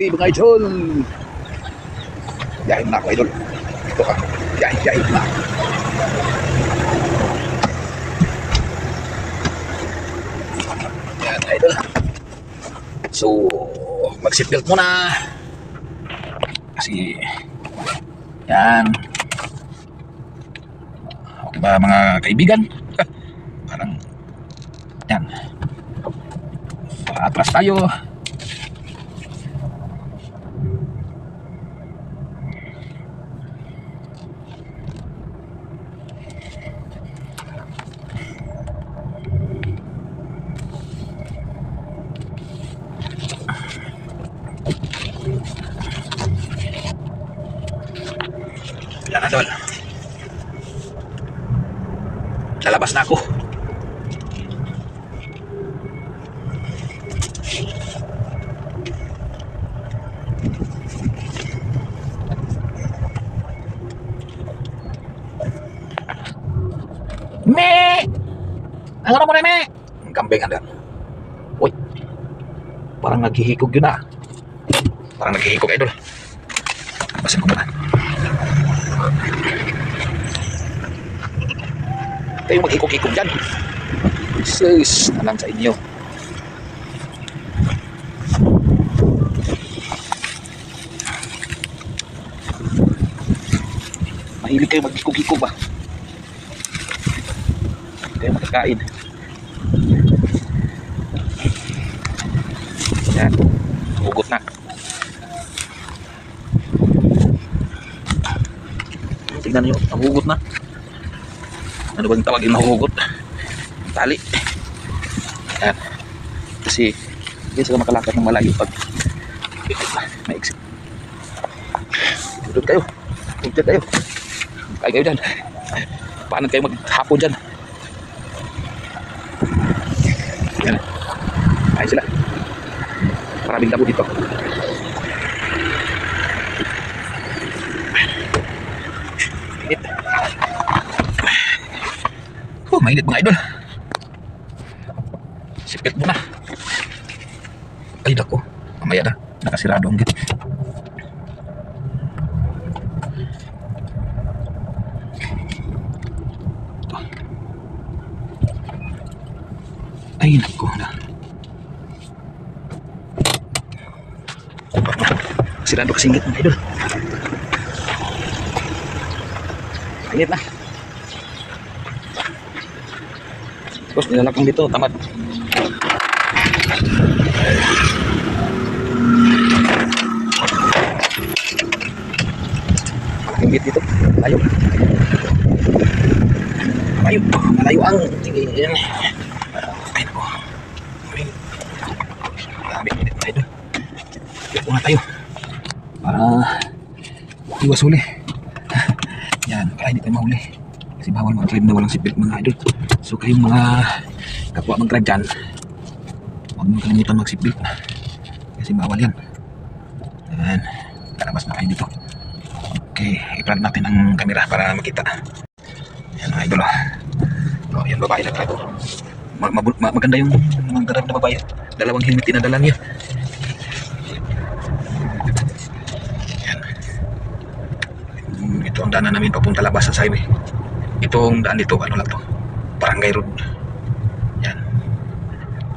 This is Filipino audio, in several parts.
Hey, mga idol. Yahin na ako, idol. Ito ka. Yahin, yahin na. Yan, idol. So, mag-seatbelt muna. Kasi, yan. Okay ba mga kaibigan? Parang, yan. Atras tayo. Na ako. Me! Ang ano mo na, Me? Ang kambing andyan. Uy. Parang naghihikog yun ah. Parang naghihikog, idol. Basin ko đây là một cái có cái cổng dân khả năng chạy nhiều ilikay magkikog-kikog cái Kaya makakain. Yan. Hugot na. Tingnan nyo. Ang hugot na. Ano bang tawag yung nahugot? Tali. Yan. Kasi, hindi sila makalakad ng malayo pag maiksi. Tudod kayo. Tudod kayo. Kaya kayo dyan. Paano kayo maghapon dyan? Yan. Kaya sila. Maraming dabo dito. Oh, mainit mga idol. Sipit mo na. Ay, dako. Mamaya na. Nakasirado ang gate. Ay, nako na. Sirado kasing gate mga idol. Init na. Tapos nilalakang dito, tamad. Bit dito. Layo. Malayo. Malayo ang tingin. Ay, nako. Ay. Grabe, na ito. Dito muna tayo. Para iwas huli. Yan, para hindi tayo mahuli. Kasi bawal mag-drive na walang seatbelt mga idol. So kayong mga kapwa mag-drive dyan, huwag mo kalimutan mag-seatbelt. Kasi bawal yan. Yan, kalabas na kayo dito. Okay, i-plant natin ang camera para makita. Yan mga idol. Oh, yan babae na drive. Ma ma- ma- maganda yung mga drive na babae. Dalawang helmet tinadala niya. Mm, ito ang daanan namin papunta labas sa highway. Itong daan dito, ano lang to? Barangay Road. Yan.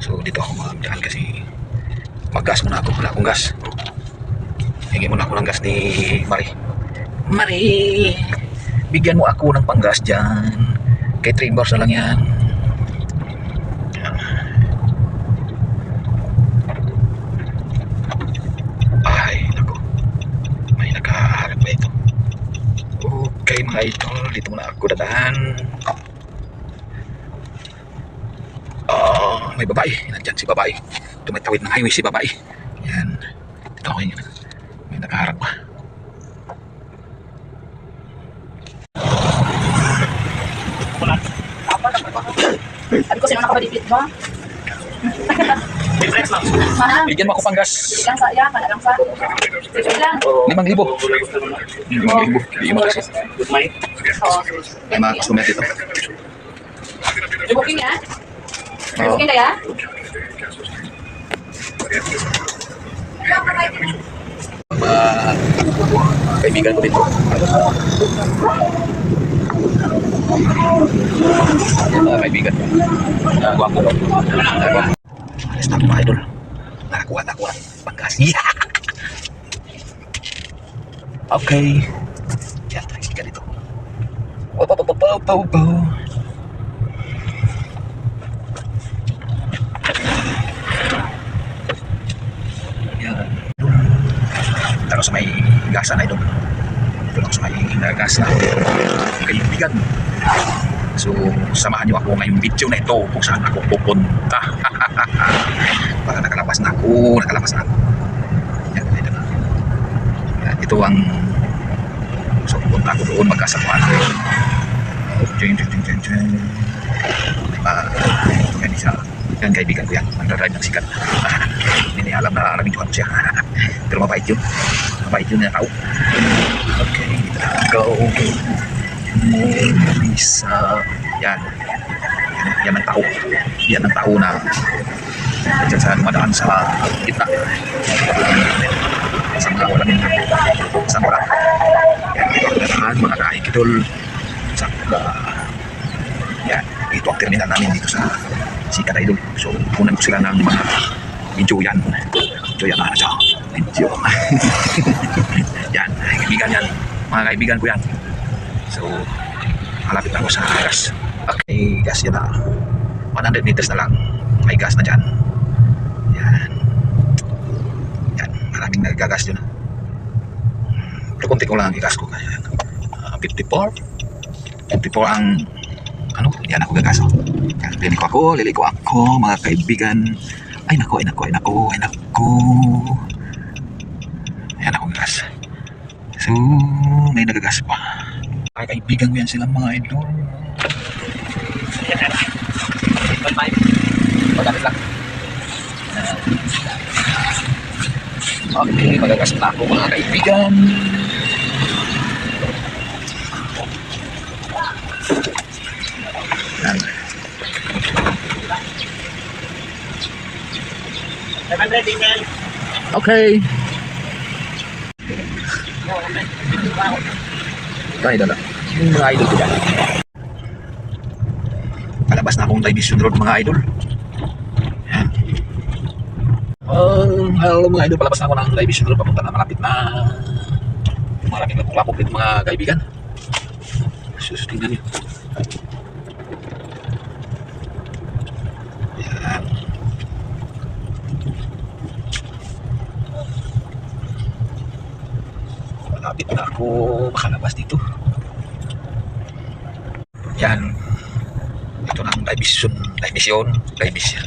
So dito ako magdaan kasi maggas muna ako. Wala akong gas. Hingi muna ako ng gas ni Mari. Mari! Bigyan mo ako ng panggas dyan. Kay 3 bars na lang yan. Okay mga idol, dito muna ako dadaan. May babae. Nandyan si babae. Tumatawid ng highway si babae. Yan. Dito ako yun. May nakaharap pa. Sabi ko sino nakabadipit mo? Mahal. Bigyan mo ako panggas. Lang sa iya, kana lang sa. Sige lang. Limang libo. Limang libo. Bigyan mo kasi. May mga dito. May booking ya? Oke ya. Kaibigan ko dito. Mga kaibigan. Nagawa ko. Nagawa ko. Alas na mga idol. Yeah! Tayo dito. Gasa na ito. Dito lang sa may gas na kaibigan. So, samahan niyo ako ngayong video na ito kung saan ako pupunta. Para nakalabas na ako, nakalabas na ako. Yan, ito na. Yan, ito ang so pupunta ako doon magkasakuan. Jeng, jeng, jeng, jeng, jeng. Ah, ito yan Yan kaibigan ko yan. Nagdadrive ng sikat. Hindi alam na nabidyohan ko siya. Pero mabait yun. Mabait yun na tao. Okay, go. Yan. Yan, ang tao. Yan ang tao na Diyan sa dumadaan sa. Sa mga wala din. Sa wala. Yan, mga kaikidol. Sa yan, ito ang terminal namin dito sa Sikat Idol. So, kunan ko sila ng mga video yan. Video yan, ano siya? Video. yan, kaibigan yan. Mga kaibigan ko yan. So, malapit na ako sa gas. Okay, gas yan na. 100 meters na lang. May gas na dyan. Yan. Yan, maraming nagagas dyan. Pero konti ko lang ang igas ko. Uh, 54. 54 ang ano, yan ako gagas. Yan, liliko ako, liliko ako, mga kaibigan. Ay nako, ay nako, ay nako, ay nako. Yan ako gagas. So, may nagagas pa. Ay, kaibigan ko yan silang mga idol. Magamit lang. Okay, magagas na ako mga kaibigan. Okay. Kaya na lang. Yung mga idol ko dyan. Palabas na akong television road mga idol. Yan. Um, hello mga idol, palabas na ako ng television road. Papunta na malapit na dito mga kaibigan. Niyo. Ako makalabas dito. Yan. Ito na ang live vision. Live vision. Live vision.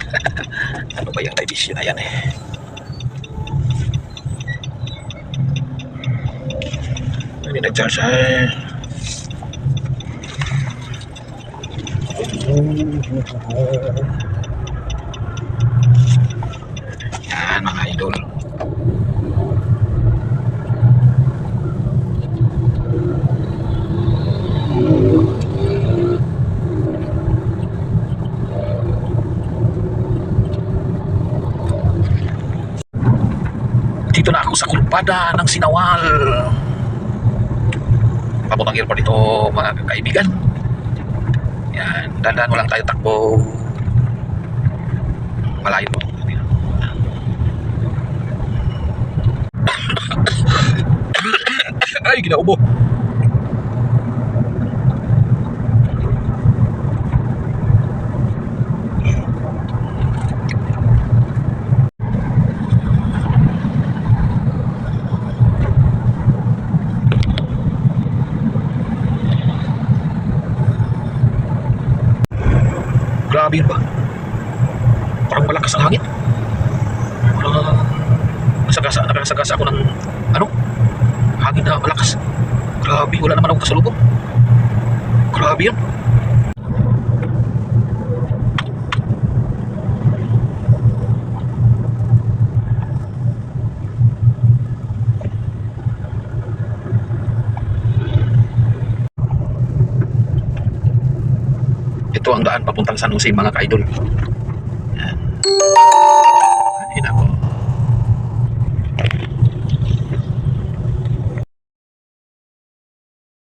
ano ba yung live vision na yan eh? Hindi nag-charge eh. Yan mga idol. Dito na ako sa kulpada ng Sinawal. Papuntang airport ito mga kaibigan. Yan, dandan mo lang tayo takbo. Malayo po. Ay, ginaubo. Grabe yun ba? Parang malakas ang hangin. Parang nasagasa, nakasagasa ako ng ano? Hangin na malakas. Grabe, wala naman akong kasalubong. Grabe yun. Ito ang daan papuntang San Jose mga ka-idol.